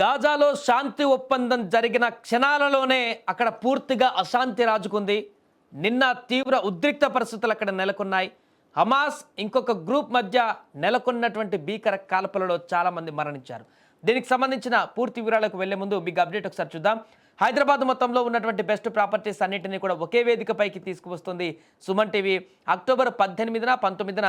గాజాలో శాంతి ఒప్పందం జరిగిన క్షణాలలోనే అక్కడ పూర్తిగా అశాంతి రాజుకుంది. నిన్న తీవ్ర ఉద్రిక్త పరిస్థితులు అక్కడ నెలకొన్నాయి. హమాస్ ఇంకొక గ్రూప్ మధ్య నెలకొన్నటువంటి భీకర కాల్పులలో చాలామంది మరణించారు. దీనికి సంబంధించిన పూర్తి వివరాలకు వెళ్ళే ముందు మీకు అప్డేట్ ఒకసారి చూద్దాం. హైదరాబాద్ మొత్తంలో ఉన్నటువంటి బెస్ట్ ప్రాపర్టీస్ అన్నింటినీ కూడా ఒకే వేదికపైకి తీసుకువస్తుంది సుమన్ టీవీ. అక్టోబర్ పద్దెనిమిదిన పంతొమ్మిదిన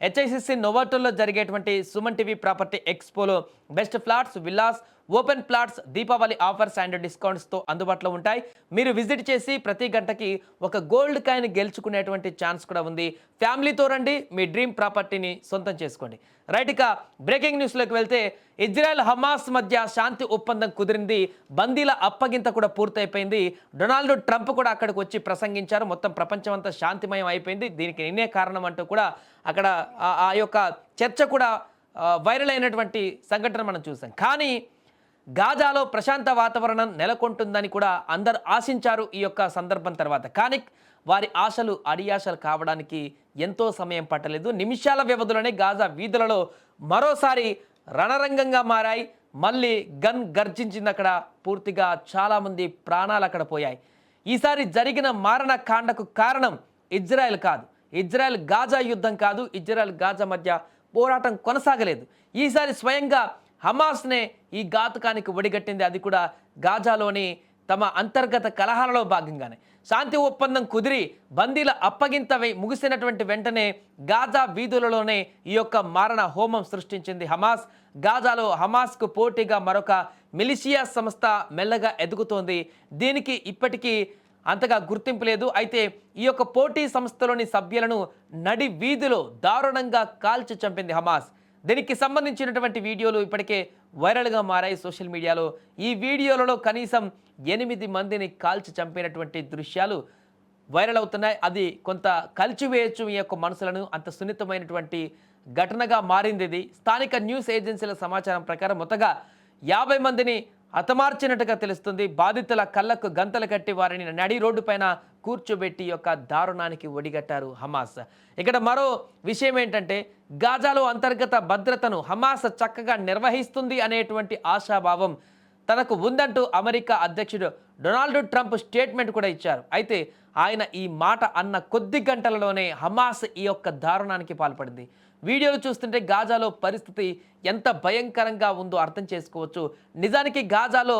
హెచ్ఐసిసి నోవాటోల్లో జరిగేటువంటి Suman TV property ఎక్స్పోలో best flats villas open plots Deepavali offers and డిస్కౌంట్స్తో అందుబాటులో ఉంటాయి. మీరు విజిట్ చేసి ప్రతి గంటకి ఒక గోల్డ్ కాయిన్ గెలుచుకునేటువంటి ఛాన్స్ కూడా ఉంది. ఫ్యామిలీతో రండి మీ డ్రీమ్ ప్రాపర్టీని సొంతం చేసుకోండి. రైట్ ఇక బ్రేకింగ్ న్యూస్లోకి వెళ్తే ఇజ్రాయెల్ హమాస్ మధ్య శాంతి ఒప్పందం కుదిరింది. బందీల అప్పగింత కూడా పూర్తయిపోయింది. డొనాల్డ్ ట్రంప్ కూడా అక్కడికి వచ్చి ప్రసంగించారు. మొత్తం ప్రపంచం అంతా శాంతిమయం అయిపోయింది. దీనికి నిన్నే కారణం అంటూ కూడా అక్కడ ఆ- యొక్క చర్చ కూడా వైరల్ అయినటువంటి సంఘటన మనం చూసాం. కానీ గాజాలో ప్రశాంత వాతావరణం నెలకొంటుందని కూడా అందరు ఆశించారు ఈ యొక్క సందర్భం తర్వాత. కానీ వారి ఆశలు అడియాశలు కావడానికి ఎంతో సమయం పట్టలేదు. నిమిషాల వ్యవధిలోనే గాజా వీధులలో మరోసారి రణరంగంగా మారాయి. మళ్ళీ గన్ గర్జించింది అక్కడ. పూర్తిగా చాలామంది ప్రాణాలు అక్కడ పోయాయి. ఈసారి జరిగిన మారణ కాండకు కారణం ఇజ్రాయెల్ కాదు. ఇజ్రాయెల్ గాజా యుద్ధం కాదు. ఇజ్రాయెల్ గాజా మధ్య పోరాటం కొనసాగలేదు. ఈసారి స్వయంగా హమాస్నే ఈ ఘాతుకానికి ఒడిగట్టింది. అది కూడా గాజాలోని తమ అంతర్గత కలహాలలో భాగంగానే. శాంతి ఒప్పందం కుదిరి బందీల అప్పగింతవై ముగిసినటువంటి వెంటనే గాజా వీధులలోనే ఈ యొక్క మారణ హోమం సృష్టించింది హమాస్. గాజాలో హమాస్కు పోటీగా మరొక మిలిషియా సంస్థ మెల్లగా ఎదుగుతోంది. దీనికి ఇప్పటికీ అంతగా గుర్తింపు లేదు. అయితే ఈ యొక్క పోటీ సంస్థలోని సభ్యులను నడి వీధిలో దారుణంగా కాల్చి చంపింది హమాస్. దీనికి సంబంధించినటువంటి వీడియోలు ఇప్పటికే వైరల్గా మారాయి సోషల్ మీడియాలో. ఈ వీడియోలలో కనీసం ఎనిమిది మందిని కాల్చి చంపినటువంటి దృశ్యాలు వైరల్ అవుతున్నాయి. అది కొంత కలిచివేయచ్చు ఈ యొక్క మనసులను. అంత సున్నితమైనటువంటి ఘటనగా మారింది ఇది. స్థానిక న్యూస్ ఏజెన్సీల సమాచారం ప్రకారం మొత్తగా యాభై మందిని హతమార్చినట్టుగా తెలుస్తుంది. బాధితుల కళ్ళకు గంతలు కట్టి వారిని నడి రోడ్డు పైన కూర్చోబెట్టి యొక్క దారుణానికి ఒడిగట్టారు హమాస్. ఇక్కడ మరో విషయం ఏంటంటే గాజాలో అంతర్గత భద్రతను హమాస్ చక్కగా నిర్వహిస్తుంది అనేటువంటి ఆశాభావం తనకు ఉందంటూ అమెరికా అధ్యక్షుడు డొనాల్డ్ ట్రంప్ స్టేట్మెంట్ కూడా ఇచ్చారు. అయితే ఆయన ఈ మాట అన్న కొద్ది గంటలలోనే హమాస్ ఈ యొక్క దారుణానికి పాల్పడింది. వీడియోలు చూస్తుంటే గాజాలో పరిస్థితి ఎంత భయంకరంగా ఉందో అర్థం చేసుకోవచ్చు. నిజానికి గాజాలో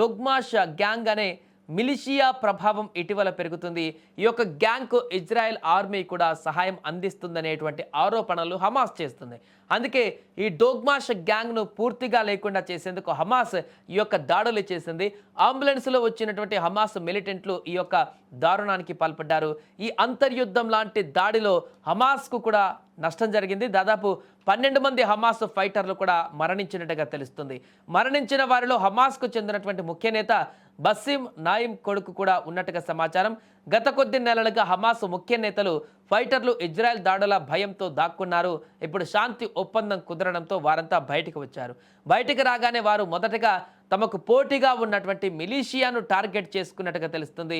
డొగ్మాష్ గ్యాంగ్ అనే మిలిషియా ప్రభావం ఇటీవల పెరుగుతుంది. ఈ యొక్క గ్యాంగ్కు ఇజ్రాయెల్ ఆర్మీ కూడా సహాయం అందిస్తుందనేటువంటి ఆరోపణలు హమాస్ చేస్తుంది. అందుకే ఈ డోగ్మాష్ గ్యాంగ్ను పూర్తిగా లేకుండా చేసేందుకు హమాస్ ఈ యొక్క దాడులు చేసింది. అంబులెన్స్లో వచ్చినటువంటి హమాస్ మిలిటెంట్లు ఈ యొక్క దారుణానికి పాల్పడ్డారు. ఈ అంతర్యుద్ధం లాంటి దాడిలో హమాస్కు కూడా నష్టం జరిగింది. దాదాపు పన్నెండు మంది హమాస్ ఫైటర్లు కూడా మరణించినట్టుగా తెలుస్తుంది. మరణించిన వారిలో హమాస్కు చెందినటువంటి ముఖ్య నేత బస్సిం నాయిం కొడుకు కూడా ఉన్నట్టుగా సమాచారం. గత కొద్ది నెలలుగా హమాస్ ముఖ్య నేతలు ఫైటర్లు ఇజ్రాయెల్ దాడుల భయంతో దాక్కున్నారు. ఇప్పుడు శాంతి ఒప్పందం కుదరడంతో వారంతా బయటకు వచ్చారు. బయటకు రాగానే వారు మొదటగా తమకు పోటీగా ఉన్నటువంటి మిలీషియాను టార్గెట్ చేసుకున్నట్టుగా తెలుస్తుంది.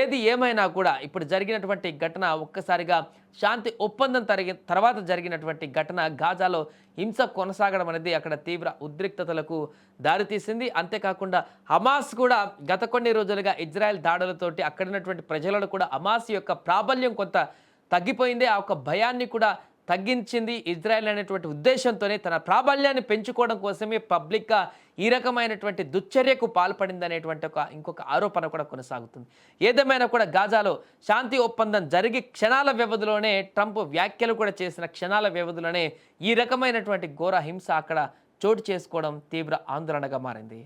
ఏది ఏమైనా కూడా ఇప్పుడు జరిగినటువంటి ఘటన ఒక్కసారిగా శాంతి ఒప్పందం తరిగి తర్వాత జరిగినటువంటి ఘటన గాజాలో హింస కొనసాగడం అనేది అక్కడ తీవ్ర ఉద్రిక్తతలకు దారితీసింది. అంతేకాకుండా హమాస్ కూడా గత కొన్ని రోజులుగా ఇజ్రాయెల్ దాడులతోటి అక్కడ ఉన్నటువంటి ప్రజలను కూడా హమాస్ యొక్క ప్రాబల్యం కొంత తగ్గిపోయింది. ఆ ఒక భయాన్ని కూడా తగ్గించింది ఇజ్రాయెల్ అనేటువంటి ఉద్దేశంతోనే తన ప్రాబల్యాన్ని పెంచుకోవడం కోసమే పబ్లిక్గా ఈ రకమైనటువంటి దుశ్చర్యకు పాల్పడింది అనేటువంటి ఒక ఇంకొక ఆరోపణ కూడా కొనసాగుతుంది. ఏదేమైనా కూడా గాజాలో శాంతి ఒప్పందం జరిగి క్షణాల వ్యవధిలోనే ట్రంప్ వ్యాఖ్యలు కూడా చేసిన క్షణాల వ్యవధిలోనే ఈ రకమైనటువంటి ఘోర హింస అక్కడ చోటు చేసుకోవడం తీవ్ర ఆందోళనగా మారింది.